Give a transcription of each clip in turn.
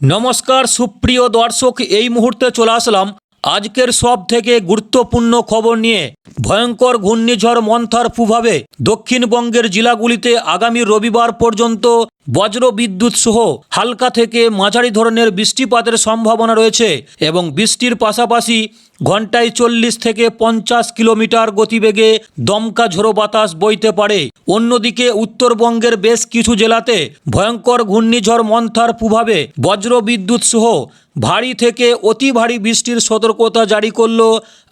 নমস্কার, সুপ্রিয় দর্শক, এই মুহূর্তে চলে আসলাম আজকের সব থেকে গুরুত্বপূর্ণ খবর নিয়ে। ভয়ঙ্কর ঘূর্ণিঝড় মন্থার প্রভাবে দক্ষিণবঙ্গের জেলাগুলিতে আগামী রবিবার পর্যন্ত বজ্র বিদ্যুৎ সহ হালকা থেকে মাঝারি ধরনের বৃষ্টিপাতের সম্ভাবনা রয়েছে এবং বৃষ্টির পাশাপাশি ঘন্টায় চল্লিশ থেকে পঞ্চাশ কিলোমিটার গতিবেগে দমকা ঝোড়ো বাতাস বইতে পারে। অন্যদিকে উত্তরবঙ্গের বেশ কিছু জেলাতে ভয়ঙ্কর ঘূর্ণিঝড় মন্থার প্রভাবে বজ্র বিদ্যুৎ সহ ভারী থেকে অতি ভারী বৃষ্টির সতর্কতা জারি করল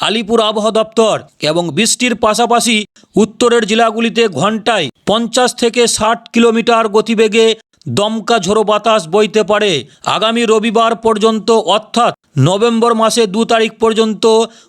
আলিপুর আবহাওয়া দপ্তর এবং বৃষ্টির পাশাপাশি উত্তরের জেলাগুলিতে ঘন্টায় পঞ্চাশ থেকে ষাট কিলোমিটার গতিবেগে দমকা ঝোড়ো বাতাস বইতে পারে। আগামী রবিবার পর্যন্ত, অর্থাৎ নভেম্বর মাসে দু তারিখ পর্যন্ত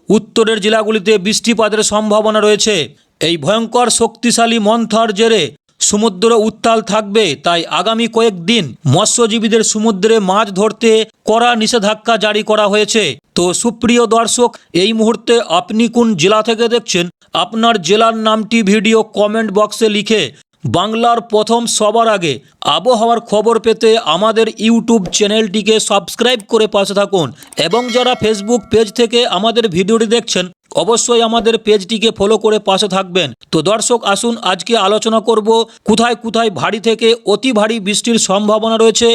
উত্তরের জেলাগুলিতে বৃষ্টিপাতের সম্ভাবনা রয়েছে। এই ভয়ঙ্কর শক্তিশালী মন্থার জেরে সমুদ্র উত্তাল থাকবে, তাই আগামী কয়েকদিন মৎস্যজীবীদের সমুদ্রে মাছ ধরতে কড়া নিষেধাজ্ঞা জারি করা হয়েছে। তো সুপ্রিয় দর্শক, এই মুহূর্তে আপনি কোন জেলা থেকে দেখছেন? আপনার জেলার নামটি ভিডিও কমেন্ট বক্সে লিখে বাংলার প্রথম সবার আগে আবহাওয়ার খবর পেতে আমাদের ইউটিউব চ্যানেলটিকে সাবস্ক্রাইব করে পাশে থাকুন। এবং যারা ফেসবুক পেজ থেকে আমাদের ভিডিওটি দেখছেন অবশ্যই আমাদের পেজটিকে ফলো করে পাশে থাকবেন। তো দর্শক, আসুন আজকে আলোচনা করব কোথায় কোথায় ভারী থেকে অতি ভারী বৃষ্টির সম্ভাবনা রয়েছে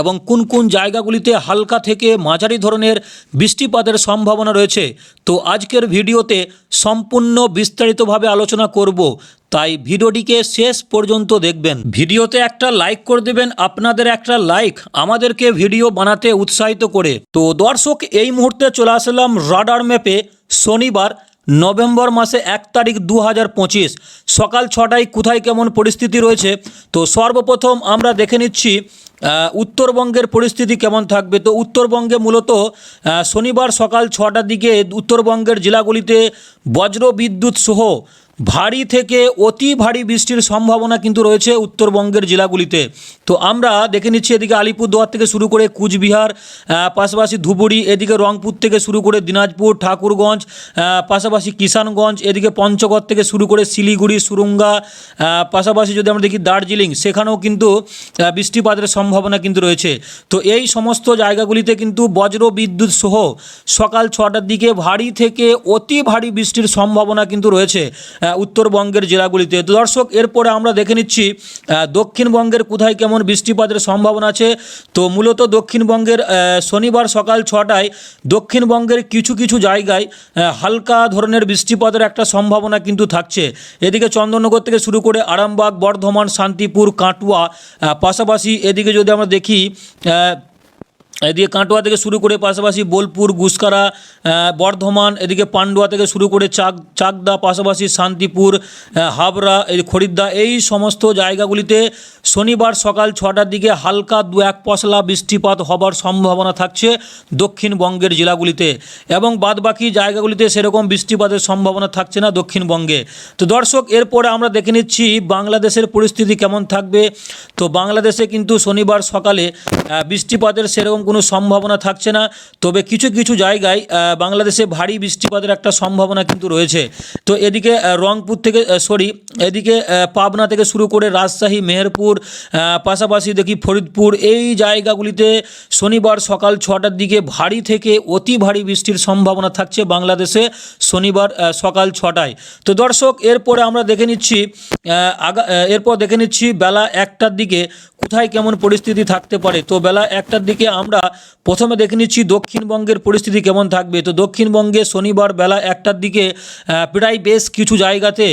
এবং কোন কোন জায়গাগুলিতে হালকা থেকে মাঝারি ধরনের বৃষ্টিপাতের সম্ভাবনা রয়েছে। তো আজকের ভিডিওতে সম্পূর্ণ বিস্তারিতভাবে আলোচনা করব, তাই ভিডিওটিকে শেষ পর্যন্ত দেখবেন। ভিডিওতে একটা লাইক করে দেবেন, আপনাদের একটা লাইক আমাদেরকে ভিডিও বানাতে উৎসাহিত করে। তো দর্শক, এই মুহূর্তে চলে আসলাম রাডার ম্যাপে। শনিবার, নভেম্বর মাসে এক তারিখ দু হাজার পঁচিশ। সকাল ছটায় কোথায় কেমন পরিস্থিতি রয়েছে? তো সর্বপ্রথম আমরা দেখে নিচ্ছি উত্তরবঙ্গের পরিস্থিতি কেমন থাকবে। তো উত্তরবঙ্গে মূলত শনিবার সকাল ছটার দিকে উত্তরবঙ্গের জেলাগুলিতে বজ্র বিদ্যুৎ সহ ভারী থেকে অতি ভারী বৃষ্টির সম্ভাবনা কিন্তু রয়েছে উত্তরবঙ্গের জেলাগুলিতে। তো আমরা দেখে নিচ্ছি এদিকে আলিপুরদুয়ার থেকে শুরু করে কুচবিহার পাশাপাশি ধুবুরি এদিকে রংপুর থেকে শুরু করে দিনাজপুর, ঠাকুরগঞ্জ পাশাপাশি কিষানগঞ্জ, এদিকে পঞ্চগড় থেকে শুরু করে শিলিগুড়ি, সুরুঙ্গা পাশাপাশি যদি আমরা দেখি দার্জিলিং, সেখানেও কিন্তু বৃষ্টিপাতের সম্ভাবনা কিন্তু রয়েছে। তো এই সমস্ত জায়গাগুলিতে কিন্তু বজ্র বিদ্যুৎ সহ সকাল ছটার দিকে ভারী থেকে অতি ভারী বৃষ্টির সম্ভাবনা কিন্তু রয়েছে। উত্তরবঙ্গের জেলাগুলিতে। তো দর্শক, এরপরে আমরা দেখে নিচ্ছি দক্ষিণবঙ্গের কোথায় কেমন বৃষ্টিপাতের সম্ভাবনা আছে। তো মূলত দক্ষিণবঙ্গের শনিবার সকাল ছটায় দক্ষিণবঙ্গের কিছু কিছু জায়গায় হালকা ধরনের বৃষ্টিপাতের একটা সম্ভাবনা কিন্তু থাকছে। এদিকে চন্দননগর থেকে শুরু করে আরামবাগ, বর্ধমান, শান্তিপুর, কাটুয়া পাশাপাশি এদিকে যদি আমরা দেখি এদিকে কাটোয়া থেকে শুরু করে পাশাপাশি বোলপুর, গুসকারা বর্ধমান, এদিকে পান্ডুয়া থেকে শুরু করে চাক, চাকদা, পাশাপাশি শান্তিপুর হাবড়া, এই খরিদ্দা, এই সমস্ত জায়গাগুলিতে শনিবার সকাল ছটার দিকে হালকা দু এক পশলা বৃষ্টিপাত হবার সম্ভাবনা থাকছে দক্ষিণবঙ্গের জেলাগুলিতে এবং বাদবাকি জায়গাগুলিতে সেরকম বৃষ্টিপাতের সম্ভাবনা থাকছে না দক্ষিণবঙ্গে। তো দর্শক, এরপরে আমরা দেখে নিচ্ছি বাংলাদেশের পরিস্থিতি কেমন থাকবে। তো বাংলাদেশে কিন্তু শনিবার সকালে বৃষ্টিপাতের সেরকম কোনো সম্ভাবনা থাকছে না। তবে কিছু কিছু জায়গায় বাংলাদেশে ভারী বৃষ্টিপাতের একটা সম্ভাবনা কিন্তু রয়েছে। তো এদিকে রংপুর থেকে সরি, এদিকে পাবনা থেকে শুরু করে রাজশাহী, মেহেরপুর পাশাপাশি দেখি ফরিদপুর, এই জায়গাগুলিতে শনিবার সকাল ছটার দিকে ভারী থেকে অতি ভারী বৃষ্টির সম্ভাবনা থাকছে বাংলাদেশে শনিবার সকাল ছটায়। তো দর্শক, এরপরে আমরা দেখে নিচ্ছি এরপর দেখে নিচ্ছি বেলা একটার দিকে কোথায় কেমন পরিস্থিতি থাকতে পারে? তো বেলা একটার দিকে আমরা প্রথমে দেখে নিচ্ছি দক্ষিণবঙ্গের পরিস্থিতি কেমন থাকবে। তো দক্ষিণবঙ্গে শনিবার বেলা একটার দিকে প্রায় বেশ কিছু জায়গাতে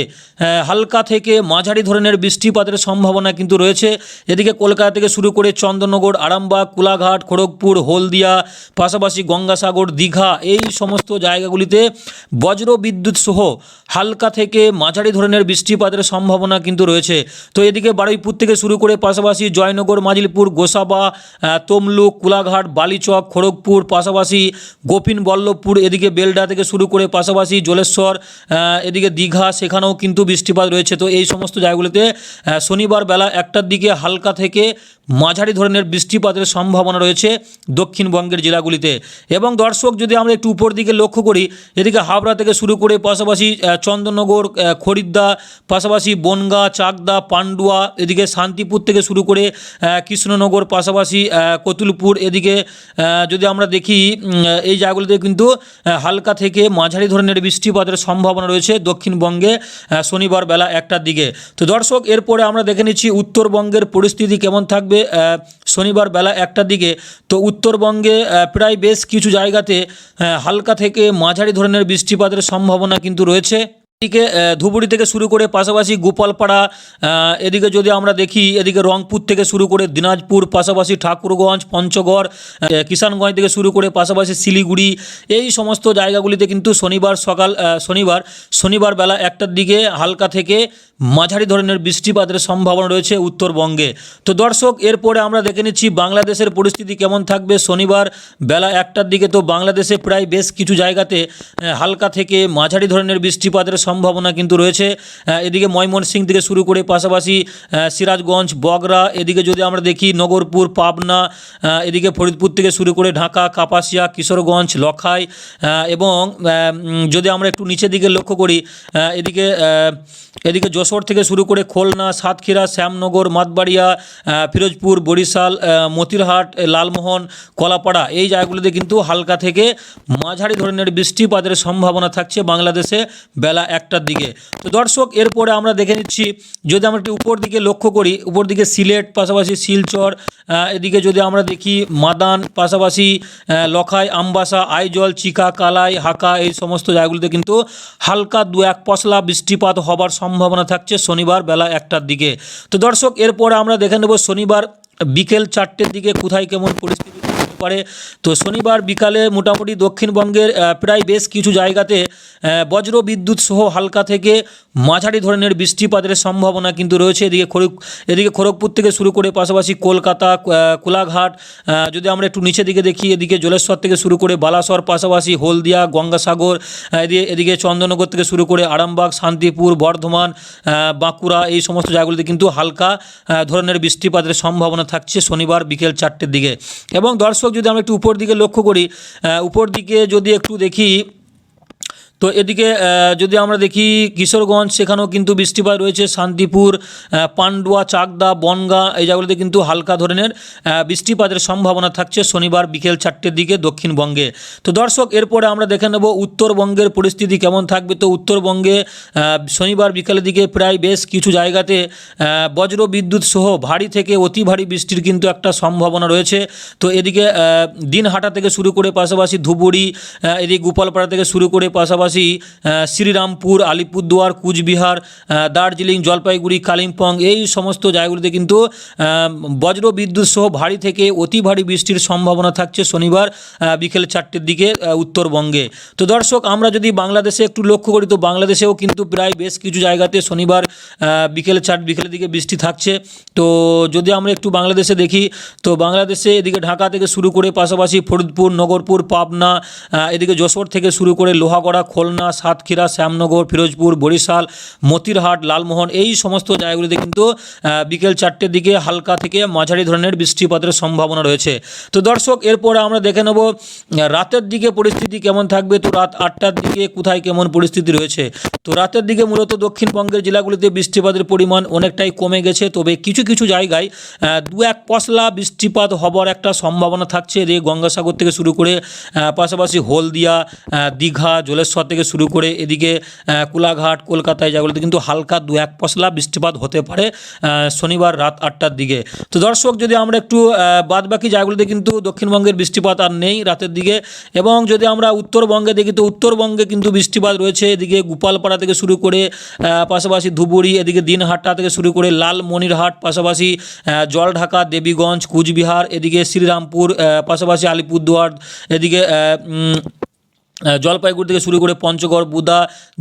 হালকা থেকে মাঝারি ধরনের বৃষ্টিপাতের সম্ভাবনা কিন্তু রয়েছে। এদিকে কলকাতা থেকে শুরু করে চন্দননগর, আরামবাগ, কোলাঘাট, খড়গপুর, হলদিয়া, পাশাপাশি গঙ্গাসাগর, দীঘা এই সমস্ত জায়গাগুলিতে বজ্র বিদ্যুৎ সহ হালকা থেকে মাঝারি ধরনের বৃষ্টিপাতের সম্ভাবনা কিন্তু রয়েছে। তো এদিকে বারুইপুর থেকে শুরু করে পাশাপাশি জয়নগর, মাজিলপুর, গোসাবা তমলুক, কোলাঘাট, বালিচক, খড়গপুর, পাশাপাশি গোপিন বল্লভপুর এদিকে বেলডা থেকে শুরু করে পাশাপাশি জলেশ্বর এদিকে দীঘা, সেখানেও কিন্তু বৃষ্টিপাত রয়েছে। তো এই সমস্ত জায়গাগুলিতে শনিবার বেলা একটার দিকে হালকা থেকে মাঝারি ধরনের বৃষ্টিপাতের সম্ভাবনা রয়েছে দক্ষিণবঙ্গের জেলাগুলিতে। এবং দর্শক, যদি আমরা একটু উপর দিকে লক্ষ্য করি, এদিকে হাবড়া থেকে শুরু করে পাশাপাশি চন্দননগর খরিদ্দা, পাশাপাশি বনগা, চাকদা, পান্ডুয়া, এদিকে শান্তিপুর থেকে শুরু করে কৃষ্ণনগর পাশাপাশি কতুলপুর এদিকে যদি আমরা দেখি এই জায়গাগুলিতে কিন্তু হালকা থেকে মাঝারি ধরনের বৃষ্টিপাতের সম্ভাবনা রয়েছে দক্ষিণবঙ্গে শনিবার বেলা একটার দিকে। তো দর্শক, এরপরে আমরা দেখে নিচ্ছি উত্তরবঙ্গের পরিস্থিতি কেমন থাকবে শনিবার বেলা একটার দিকে। তো উত্তরবঙ্গে প্রায় বেশ কিছু জায়গাতে হালকা থেকে মাঝারি ধরনের বৃষ্টিপাতের সম্ভাবনা কিন্তু রয়েছে। এদিকে ধুবড়ি থেকে শুরু করে পাশাপাশি গোপালপাড়া এদিকে যদি আমরা দেখি, এদিকে রংপুর থেকে শুরু করে দিনাজপুর, পাশাপাশি ঠাকুরগঞ্জ, পঞ্চগড় কিষানগঞ্জ থেকে শুরু করে পাশাপাশি শিলিগুড়ি, এই সমস্ত জায়গাগুলিতে কিন্তু শনিবার সকাল শনিবার শনিবার বেলা একটার দিকে হালকা থেকে মাঝারি ধরনের বৃষ্টিপাতের সম্ভাবনা রয়েছে উত্তরবঙ্গে। তো দর্শক, এরপরে আমরা দেখে নিচ্ছি বাংলাদেশের পরিস্থিতি কেমন থাকবে শনিবার বেলা একটার দিকে। তো বাংলাদেশে প্রায় বেশ কিছু জায়গাতে হালকা থেকে মাঝারি ধরনের বৃষ্টিপাতের সম্ভাবনা কিন্তু রয়েছে। এদিকে ময়মনসিং থেকে শুরু করে পাশাপাশি সিরাজগঞ্জ, বগরা, এদিকে যদি আমরা দেখি নগরপুর, পাবনা এদিকে ফরিদপুর থেকে শুরু করে ঢাকা, কাপাসিয়া, কিশোরগঞ্জ, লখাই এবং যদি আমরা একটু নিচের দিকে লক্ষ্য করি এদিকে এদিকে যশোর থেকে শুরু করে খুলনা, সাতক্ষীরা, শ্যামনগর, মাতবাড়িয়া ফিরোজপুর, বরিশাল মতিরহাট, লালমোহন, কলাপাড়া এই জায়গাগুলিতে কিন্তু হালকা থেকে মাঝারি ধরনের বৃষ্টিপাতের সম্ভাবনা থাকছে বাংলাদেশে বেলা একটার দিকে। তো দর্শক, এরপরে আমরা দেখে নিচ্ছি, যদি আমরা একটি উপর দিকে লক্ষ্য করি, উপর দিকে সিলেট, পাশাপাশি শিলচর এদিকে যদি আমরা দেখি মাদান, পাশাপাশি লখাই, আমবাসা, আইজল, চিকা, কালাই, হাকা এই সমস্ত জায়গাগুলিতে কিন্তু হালকা দু এক পশলা বৃষ্টিপাত হবার সম্ভাবনা থাকছে শনিবার বেলা একটার দিকে। তো দর্শক, এরপরে আমরা দেখে নেব শনিবার বিকেল চারটের দিকে কোথায় কেমন পরিস্থিতি। পারে। তো শনিবার বিকালে মোটামুটি দক্ষিণবঙ্গের প্রায় বেশ কিছু জায়গাতে বজ্র বিদ্যুৎ সহ হালকা থেকে মাঝারি ধরনের বৃষ্টিপাতের সম্ভাবনা কিন্তু রয়েছে। এদিকে খড়গ, এদিকে খড়গপুর থেকে শুরু করে পাশাপাশি কলকাতা কোলাঘাট যদি আমরা একটু নিচের দিকে দেখি, এদিকে জলেশ্বর থেকে শুরু করে বালাসর, পাশাপাশি হলদিয়া, গঙ্গাসাগর এদিকে এদিকে চন্দননগর থেকে শুরু করে আরামবাগ, শান্তিপুর, বর্ধমান বাঁকুড়া, এই সমস্ত জায়গাগুলিতে কিন্তু হালকা ধরনের বৃষ্টিপাতের সম্ভাবনা থাকছে শনিবার বিকেল চারটের দিকে। এবং দর্শক যদি আমরা একটু উপর দিকে লক্ষ্য করি উপর দিকে যদি একটু দেখি তো এদিকে যদি আমরা দেখি কিশোরগঞ্জ, সেখানেও কিন্তু বৃষ্টিপাত রয়েছে। শান্তিপুর পান্ডুয়া, চাকদা, বনগা, এই জায়গাগুলিতে কিন্তু হালকা ধরনের বৃষ্টিপাতের সম্ভাবনা থাকছে শনিবার বিকেল চারটের দিকে দক্ষিণবঙ্গে। তো দর্শক, এরপরে আমরা দেখে নেব উত্তরবঙ্গের পরিস্থিতি কেমন থাকবে। তো উত্তরবঙ্গে শনিবার বিকেলের দিকে প্রায় বেশ কিছু জায়গাতে বজ্র বিদ্যুৎ সহ ভারী থেকে অতি ভারী বৃষ্টির কিন্তু একটা সম্ভাবনা রয়েছে। তো এদিকে দিনহাটা থেকে শুরু করে পাশাপাশি ধুবুরি এদিকে গোপালপাড়া থেকে শুরু করে পাশাপাশি আহ, শ্রীরামপুর আলিপুরদুয়ার কুচবিহার দার্জিলিং জলপাইগুড়ি কালিম্পং এই সমস্ত জায়গাগুলিতে কিন্তু বজ্র বিদ্যুৎ সহ ভারী থেকে অতি ভারী বৃষ্টির সম্ভাবনা থাকছে শনিবার বিকেল চারটের দিকে উত্তরবঙ্গে। তো দর্শক আমরা যদি বাংলাদেশে একটু লক্ষ্য করি তো বাংলাদেশেও কিন্তু প্রায় বেশ কিছু জায়গাতে শনিবার বিকেল চার বিকেলের দিকে বৃষ্টি থাকছে। তো যদি আমরা একটু বাংলাদেশে দেখি তো বাংলাদেশে এদিকে ঢাকা থেকে শুরু করে পাশাপাশি ফরিদপুর নগরপুর পাবনা এদিকে যশোর থেকে শুরু করে লোহাগড়া খুলনা, সাতক্ষীরা, শ্যামনগর, ফিরোজপুর, বরিশাল, মতিরহাট, লালমোহন এই সমস্ত জায়গাগুলিতে কিন্তু বিকেল চারটের দিকে হালকা থেকে মাঝারি ধরনের বৃষ্টিপাতের সম্ভাবনা রয়েছে। তো দর্শক, এরপরে আমরা দেখে নেব রাতের দিকে পরিস্থিতি কেমন থাকবে? তো রাত আটটার দিকে কোথায় কেমন পরিস্থিতি রয়েছে? তো রাতের দিকে মূলত দক্ষিণবঙ্গের জেলাগুলিতে বৃষ্টিপাতের পরিমাণ অনেকটাই কমে গেছে, তবে কিছু কিছু জায়গায় দু এক পশলা বৃষ্টিপাত হবার একটা সম্ভাবনা থাকছে। এদিকে গঙ্গাসাগর থেকে শুরু করে পাশাপাশি হলদিয়া দীঘা, জলেশ্বর থেকে শুরু করে এদিকে কোলাঘাট, কলকাতায় জায়গাগুলোতে কিন্তু হালকা দু এক পশলা বৃষ্টিপাত হতে পারে শনিবার রাত আটটার দিকে। তো দর্শক, যদি আমরা একটু বাদ বাকি জায়গাগুলোতে কিন্তু দক্ষিণবঙ্গের বৃষ্টিপাত আর নেই রাতের দিকে এবং যদি আমরা উত্তরবঙ্গে দেখি, তো উত্তরবঙ্গে কিন্তু বৃষ্টিপাত রয়েছে এদিকে গোপালপাড়া থেকে শুরু করে পাশাপাশি ধুবুরি এদিকে দিনহাটা থেকে শুরু করে লালমনিরহাট, পাশাপাশি জলঢাকা, দেবীগঞ্জ, কুচবিহার, এদিকে শ্রীরামপুর পাশাপাশি আলিপুরদুয়ার, এদিকে জলপাইগুড়ি থেকে শুরু করে পঞ্চগড়, বুদা,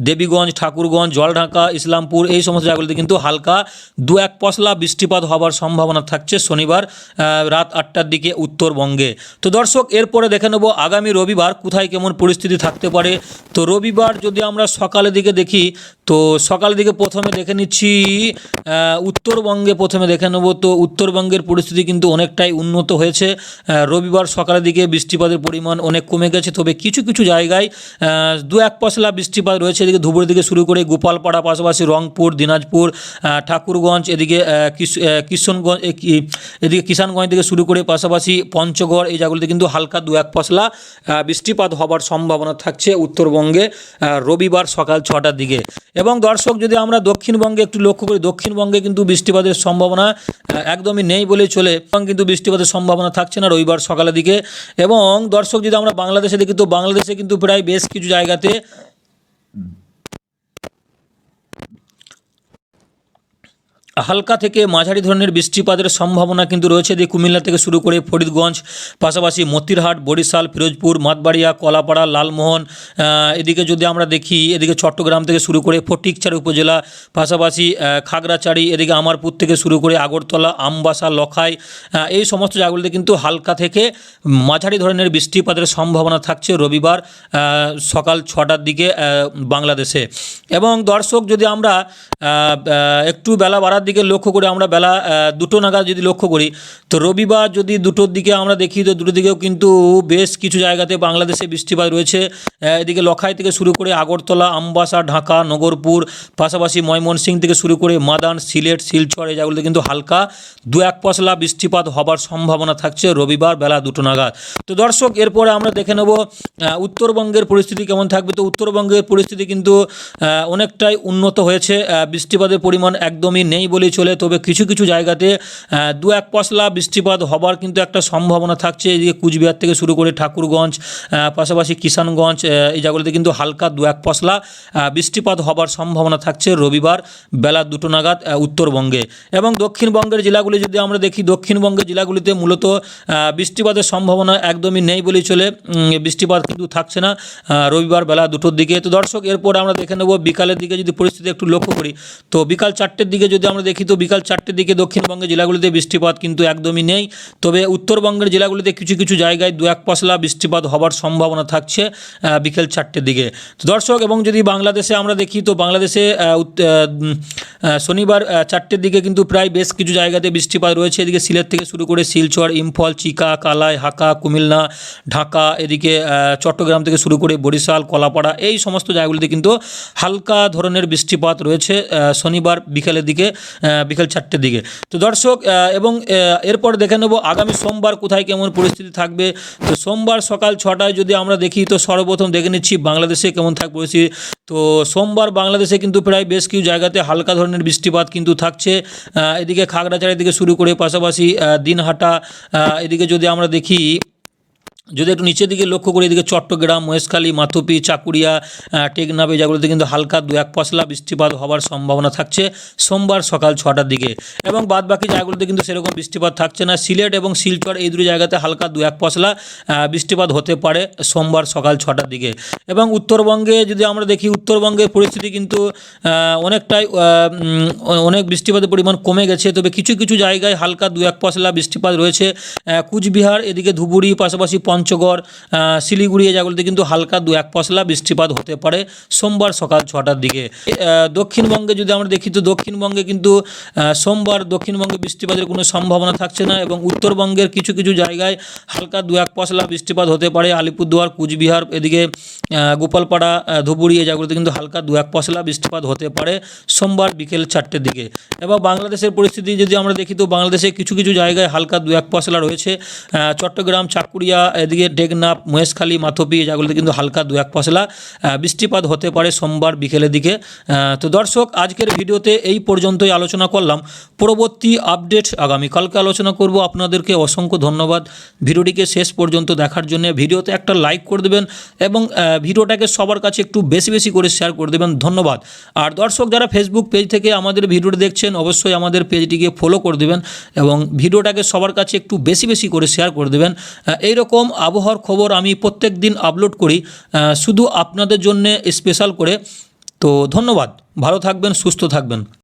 দেবীগঞ্জ, ঠাকুরগঞ্জ, জলঢাকা, ইসলামপুর, এই সমস্ত জায়গাগুলিতে কিন্তু হালকা দু এক পশলা বৃষ্টিপাত হবার সম্ভাবনা থাকছে শনিবার রাত আটটার দিকে উত্তরবঙ্গে। তো দর্শক, এরপরে দেখে নেব আগামী রবিবার কোথায় কেমন পরিস্থিতি থাকতে পারে। তো রবিবার যদি আমরা সকালের দিকে দেখি, তো সকালের দিকে প্রথমে দেখে নিচ্ছি উত্তরবঙ্গে প্রথমে দেখে নেব, তো উত্তরবঙ্গের পরিস্থিতি কিন্তু অনেকটাই উন্নত হয়েছে। রবিবার সকালের দিকে বৃষ্টিপাতের পরিমাণ অনেক কমে গেছে, তবে কিছু কিছু জায়গায় দু এক পশলা বৃষ্টিপাত রয়েছে। এদিকে ধুবুরি থেকে শুরু করে গোপালপাড়া পাশাপাশি রংপুর, দিনাজপুর ঠাকুরগঞ্জ, এদিকে কিশনগঞ্জ এদিকে কিষানগঞ্জ থেকে শুরু করে পাশাপাশি পঞ্চগড়, এই জায়গাগুলিতে কিন্তু হালকা দু এক পশলা বৃষ্টিপাত হবার সম্ভাবনা থাকছে উত্তরবঙ্গে রবিবার সকাল ছটার দিকে। এবং দর্শক, যদি আমরা দক্ষিণবঙ্গে একটু লক্ষ্য করি, দক্ষিণবঙ্গে কিন্তু বৃষ্টিপাতের সম্ভাবনা একদমই নেই বলেই চলে, এবং কিন্তু বৃষ্টিপাতের সম্ভাবনা থাকছে না রবিবার সকালের দিকে। এবং দর্শক, যদি আমরা বাংলাদেশে দেখি, তো বাংলাদেশে কিন্তু প্রায় বেশ কিছু জায়গাতে হালকা থেকে মাঝারি ধরনের বৃষ্টিপাতের সম্ভাবনা কিন্তু রয়েছে। এদিকে কুমিল্লা থেকে শুরু করে ফরিদগঞ্জ পাশাপাশি মতিরহাট বরিশাল ফিরোজপুর মাতবাড়িয়া কলাপাড়া লালমোহন এদিকে যদি আমরা দেখি এদিকে চট্টগ্রাম থেকে শুরু করে ফটিকছড়ি উপজেলা পাশাপাশি আহ, খাগড়াছড়ি এদিকে আমারপুর থেকে শুরু করে আগরতলা আমবাসা লখাই এই সমস্ত জায়গাগুলিতে কিন্তু হালকা থেকে মাঝারি ধরনের বৃষ্টিপাতের সম্ভাবনা থাকছে রবিবার সকাল ছটার দিকে বাংলাদেশে। এবং দর্শক যদি আমরা একটু বেলা বাড়ার দিকে লক্ষ্য করে আমরা বেলা দুটো নাগাদ যদি লক্ষ্য করি, তো রবিবার যদি দুটোর দিকে আমরা দেখি, তো দুটোর দিকেও কিন্তু বেশ কিছু জায়গাতে বাংলাদেশে বৃষ্টিপাত রয়েছে। এদিকে লখাই থেকে শুরু করে আগরতলা, আমবাসা, ঢাকা, নগরপুর, পাশাপাশি ময়মনসিংহ থেকে শুরু করে মাদান, সিলেট, শিলচর, এই জায়গাগুলোতে কিন্তু হালকা দু এক পশলা বৃষ্টিপাত হবার সম্ভাবনা থাকছে রবিবার বেলা দুটো নাগাদ। তো দর্শক, এরপরে আমরা দেখে নেব উত্তরবঙ্গের পরিস্থিতি কেমন থাকবে। তো উত্তরবঙ্গের পরিস্থিতি কিন্তু অনেকটাই উন্নত হয়েছে। বৃষ্টিপাতের পরিমাণ একদমই নেই বলেই চলে, তবে কিছু কিছু জায়গাতে দু এক পশলা বৃষ্টিপাত হবার কিন্তু একটা সম্ভাবনা থাকছে। এদিকে কুচবিহার থেকে শুরু করে ঠাকুরগঞ্জ পাশাপাশি কিষানগঞ্জ এই জায়গাগুলোতে কিন্তু হালকা দু এক পশলা বৃষ্টিপাত হবার সম্ভাবনা থাকছে রবিবার বেলা দুটো নাগাদ উত্তরবঙ্গে। এবং দক্ষিণবঙ্গের জেলাগুলি যদি আমরা দেখি, দক্ষিণবঙ্গের জেলাগুলিতে মূলত বৃষ্টিপাতের সম্ভাবনা একদমই নেই বলেই চলে। বৃষ্টিপাত কিন্তু থাকছে না রবিবার বেলা দুটোর দিকে। তো দর্শক, এরপর আমরা দেখে নেব বিকালের দিকে যদি পরিস্থিতি একটু লক্ষ্য করি, তো বিকাল চারটের দিকে যদি আমরা দেখি তো বিকাল চারটের দিকে দক্ষিণবঙ্গের জেলাগুলিতে বৃষ্টিপাত কিন্তু একদমই নেই। তবে উত্তরবঙ্গের জেলাগুলিতে কিছু কিছু জায়গায় দু এক পশলা বৃষ্টিপাত হবার সম্ভাবনা থাকছে বিকেল চারটের দিকে। দর্শক, এবং যদি বাংলাদেশে আমরা দেখি, তো বাংলাদেশে শনিবার চারটের দিকে কিন্তু প্রায় বেশ কিছু জায়গাতে বৃষ্টিপাত রয়েছে। এদিকে সিলেট থেকে শুরু করে শিলচর, ইম্ফল, চিকা, কালাই, হাকা, কুমিল্লা, ঢাকা, এদিকে চট্টগ্রাম থেকে শুরু করে বরিশাল, কলাপাড়া এই সমস্ত জায়গাগুলিতে কিন্তু হালকা ধরনের বৃষ্টিপাত রয়েছে শনিবার বিকেলের দিকে বিকেল চারটের দিকে। তো দর্শক এবং এরপর দেখে নেব আগামী সোমবার কোথায় কেমন পরিস্থিতি থাকবে। তো সোমবার সকাল ছটায় যদি আমরা দেখি, তো সর্বপ্রথম দেখে নিচ্ছি বাংলাদেশে কেমন থাকবে পরিস্থিতি। তো সোমবার বাংলাদেশে কিন্তু প্রায় বেশ কিছু জায়গাতে হালকা ধরনের বৃষ্টিপাত কিন্তু থাকছে। এদিকে খাগড়াছড়ি থেকে শুরু করে পাশাপাশি দিনহাটা এদিকে যদি আমরা দেখি যদি একটু নিচের দিকে লক্ষ্য করি, এদিকে চট্টগ্রাম মহেশখালী মাথুপি চাকুরিয়া টেকনাফ জায়গাগুলোতে কিন্তু হালকা দু এক পশলা বৃষ্টিপাত হওয়ার সম্ভাবনা থাকছে সোমবার সকাল ছটার দিকে। এবং বাদ বাকি জায়গাগুলোতে কিন্তু সেরকম বৃষ্টিপাত থাকছে না। সিলেট এবং শিলচর এই দুটো জায়গাতে হালকা দু এক পশলা বৃষ্টিপাত হতে পারে সোমবার সকাল ছটার দিকে। এবং উত্তরবঙ্গে যদি আমরা দেখি, উত্তরবঙ্গের পরিস্থিতি কিন্তু অনেকটাই অনেক বৃষ্টিপাতের পরিমাণ কমে গেছে। তবে কিছু কিছু জায়গায় হালকা দু এক পশলা বৃষ্টিপাত রয়েছে। কুচবিহার, এদিকে ধুবুরি, পাশাপাশি পঞ্চগড় শিলিগুড়ি জায়গাগুলিতে কিন্তু হালকা দু এক পশলা বৃষ্টিপাত হতে পারে সোমবার সকাল ছটার দিকে। দক্ষিণবঙ্গে যদি আমরা দেখি তো দক্ষিণবঙ্গে কিন্তু সোমবার দক্ষিণবঙ্গে বৃষ্টিপাতের কোনো সম্ভাবনা থাকছে না এবং উত্তরবঙ্গের কিছু কিছু জায়গায় হালকা দু এক পশলা বৃষ্টিপাত হতে পারে। আলিপুরদুয়ার, কুচবিহার, এদিকে গোপালপাড়া ধুবুরি এই জায়গাগুলোতে কিন্তু হালকা দু এক পশলা বৃষ্টিপাত হতে পারে সোমবার বিকেল চারটের দিকে। এবং বাংলাদেশের পরিস্থিতি যদি আমরা দেখি, তো বাংলাদেশে কিছু কিছু জায়গায় হালকা দু এক পশলা রয়েছে। চট্টগ্রাম চাকুরিয়া এদিকে টেকনাফ, মহেশখালী, মাথপি এই জায়গাগুলোতে কিন্তু হালকা দু এক পশলা বৃষ্টিপাত হতে পারে সোমবার বিকেলের দিকে। তো দর্শক, আজকের ভিডিওতে এই পর্যন্তই আলোচনা করলাম। পরবর্তী আপডেট আগামীকালকে আলোচনা করব। আপনাদেরকে অসংখ্য ধন্যবাদ। ভিডিওটিকে শেষ পর্যন্ত দেখার জন্য ভিডিওতে একটা লাইক করে দেবেন এবং ভিডিওটাকে সবার কাছে একটু বেশি বেশি করে শেয়ার করে দেবেন। ধন্যবাদ। আর দর্শক যারা ফেসবুক পেজ থেকে আমাদের ভিডিওটি দেখছেন, অবশ্যই আমাদের পেজটিকে ফলো করে দেবেন এবং ভিডিওটাকে সবার কাছে একটু বেশি বেশি করে শেয়ার করে দেবেন। এইরকম আবহাওয়ার খবর আমি প্রত্যেক দিন আপলোড করি শুধু আপনাদের জন্য স্পেশাল করে। তো ধন্যবাদ। ভালো থাকবেন, সুস্থ থাকবেন।